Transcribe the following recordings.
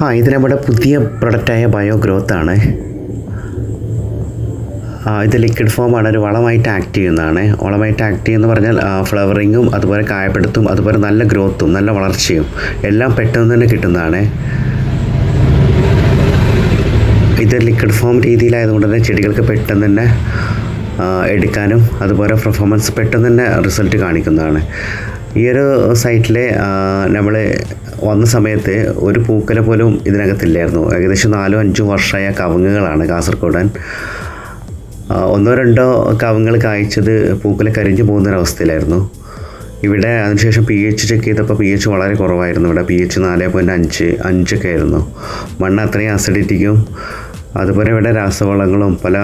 ആ ഇത് നമ്മുടെ പുതിയ പ്രൊഡക്റ്റായ ബയോ ഗ്രോത്ത് ആണ് ഇത് ലിക്വിഡ് ഫോമാണ് ഒരു വളമായിട്ട് ആക്ട് ചെയ്യുന്നതാണ്. വളമായിട്ട് ആക്ട് ചെയ്യുന്ന പറഞ്ഞാൽ ഫ്ലവറിങ്ങും അതുപോലെ കായപ്പെടുത്തും അതുപോലെ നല്ല ഗ്രോത്തും നല്ല വളർച്ചയും എല്ലാം പെട്ടെന്ന് തന്നെ കിട്ടുന്നതാണ്. ഇത് ലിക്വിഡ് ഫോം രീതിയിലായതുകൊണ്ട് തന്നെ ചെടികൾക്ക് പെട്ടെന്ന് തന്നെ എടുക്കാനും അതുപോലെ പെർഫോമൻസ് പെട്ടെന്ന് തന്നെ റിസൾട്ട് കാണിക്കുന്നതാണ്. ഈ ഒരു സൈറ്റിൽ നമ്മൾ വന്ന സമയത്ത് ഒരു പൂക്കല പോലും ഇതിനകത്തില്ലായിരുന്നു. ഏകദേശം നാലോ അഞ്ചോ വർഷമായ കവുങ്ങുകളാണ് കാസർഗോഡൻ. ഒന്നോ രണ്ടോ കവുങ്ങൾ കായ്ച്ചത് പൂക്കല കരിഞ്ഞു പോകുന്നൊരവസ്ഥയിലായിരുന്നു. ഇവിടെ അതിനുശേഷം പി എച്ച് ചെക്ക് ചെയ്തപ്പോൾ പി എച്ച് വളരെ കുറവായിരുന്നു. ഇവിടെ പി എച്ച് നാല് പോയിന്റ് അഞ്ച് അഞ്ചൊക്കെ ആയിരുന്നു. മണ്ണ് അത്രയും അസിഡിറ്റിക്കും അതുപോലെ ഇവിടെ രാസവളങ്ങളും പല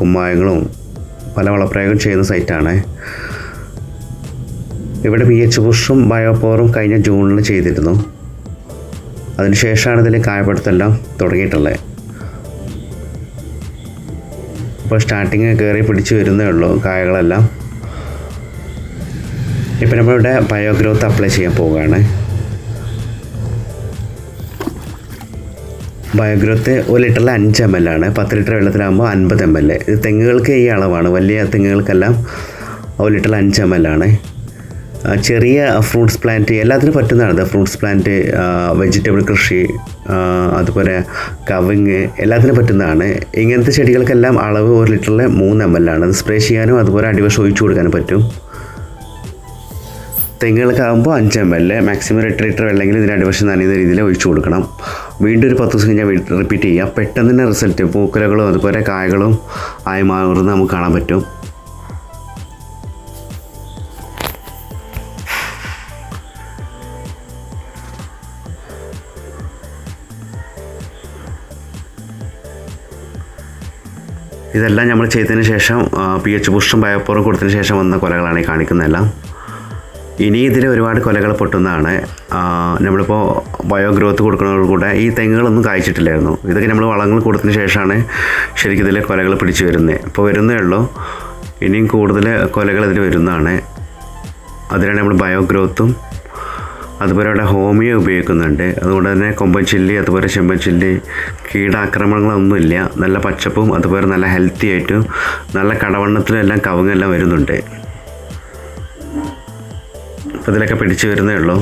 കുമ്മായങ്ങളും പല വളപ്രയോഗം ചെയ്യുന്ന സൈറ്റാണ് ഇവിടെ പി എച്ച് പുഷും ബയോപോറും കഴിഞ്ഞ ജൂണിൽ ചെയ്തിരുന്നു. അതിനുശേഷമാണ് ഇതിൽ കായപ്പെടുത്തെല്ലാം തുടങ്ങിയിട്ടുള്ളത്. ഇപ്പോൾ സ്റ്റാർട്ടിങ് കയറി പിടിച്ച് വരുന്നേ ഉള്ളൂ കായകളെല്ലാം. ഇപ്പം നമ്മളിവിടെ ബയോഗ്രോത്ത് അപ്ലൈ ചെയ്യാൻ പോവുകയാണ്. ബയോഗ്രോത്ത് ഒരു ലിറ്ററിൽ അഞ്ച് എം എൽ ആണ്. പത്ത് ലിറ്റർ വെള്ളത്തിലാകുമ്പോൾ അൻപത് എം എൽ ഇത് തെങ്ങുകൾക്ക് ഈ അളവാണ്. വലിയ തെങ്ങുകൾക്കെല്ലാം ഒരു ലിറ്ററിൽ അഞ്ച് എം എൽ ആണ്. ചെറിയ ഫ്രൂട്ട്സ് പ്ലാന്റ് എല്ലാത്തിനും പറ്റുന്നതാണ്. ഫ്രൂട്ട്സ് പ്ലാന്റ് വെജിറ്റബിൾ കൃഷി അതുപോലെ കവിങ് എല്ലാത്തിനും പറ്റുന്നതാണ്. ഇങ്ങനത്തെ ചെടികൾക്കെല്ലാം അളവ് ഒരു ലിറ്ററിൽ മൂന്ന് എം എൽ ആണ്. അത് സ്പ്രേ ചെയ്യാനും അതുപോലെ അടിവശം ഒഴിച്ചു കൊടുക്കാനും പറ്റും. തെങ്ങുകൾക്കാകുമ്പോൾ അഞ്ച് എം എൽ മാക്സിമം എട്ട് ലിറ്റർ വെള്ളമെങ്കിൽ ഇതിന് അടിവശം നനയുന്ന രീതിയിൽ ഒഴിച്ചു കൊടുക്കണം. വീണ്ടും ഒരു പത്ത് ദിവസം കഴിഞ്ഞാൽ റിപ്പീറ്റ് ചെയ്യാം. പെട്ടെന്ന് തന്നെ റിസൾട്ട് പൂക്കലകളും അതുപോലെ കായകളും ആയി മാറുന്നത് നമുക്ക് കാണാൻ പറ്റും. ഇതെല്ലാം നമ്മൾ ചെയ്തതിന് ശേഷം പി എച്ച് പുഷ്ടും ബയോപ്പോറും കൊടുത്തതിന് ശേഷം വന്ന കൊലകളാണ് ഈ കാണിക്കുന്നതെല്ലാം. ഇനി ഇതിൽ ഒരുപാട് കൊലകൾ പൊട്ടുന്നതാണ്. നമ്മളിപ്പോൾ ബയോ ഗ്രോത്ത് കൊടുക്കുന്നതോട് കൂടെ ഈ തെങ്ങുകളൊന്നും കായ്ച്ചിട്ടില്ലായിരുന്നു. ഇതൊക്കെ നമ്മൾ വളങ്ങൾ കൊടുത്തതിന് ശേഷമാണ് ശരിക്കും ഇതിലെ കൊലകൾ പിടിച്ചു വരുന്നത് ഇപ്പോൾ വരുന്നേ ഉള്ളൂ. ഇനിയും കൂടുതൽ കൊലകൾ ഇതിൽ വരുന്നതാണ്. അതിനാണ് നമ്മൾ ബയോ ഗ്രോത്തും അതുപോലെ അവിടെ ഹോമിയോ ഉപയോഗിക്കുന്നുണ്ട്. അതുകൊണ്ട് തന്നെ കൊമ്പൻ ചില്ലി അതുപോലെ ചെമ്പൻ ചില്ലി കീടാക്രമണങ്ങളൊന്നുമില്ല. നല്ല പച്ചപ്പും അതുപോലെ നല്ല ഹെൽത്തി ആയിട്ടും നല്ല കടവണ്ണത്തിലും എല്ലാം കവുങ്ങെല്ലാം വരുന്നുണ്ട്. അപ്പോൾ ഇതിലൊക്കെ പിടിച്ച് വരുന്നേ ഉള്ളൂ.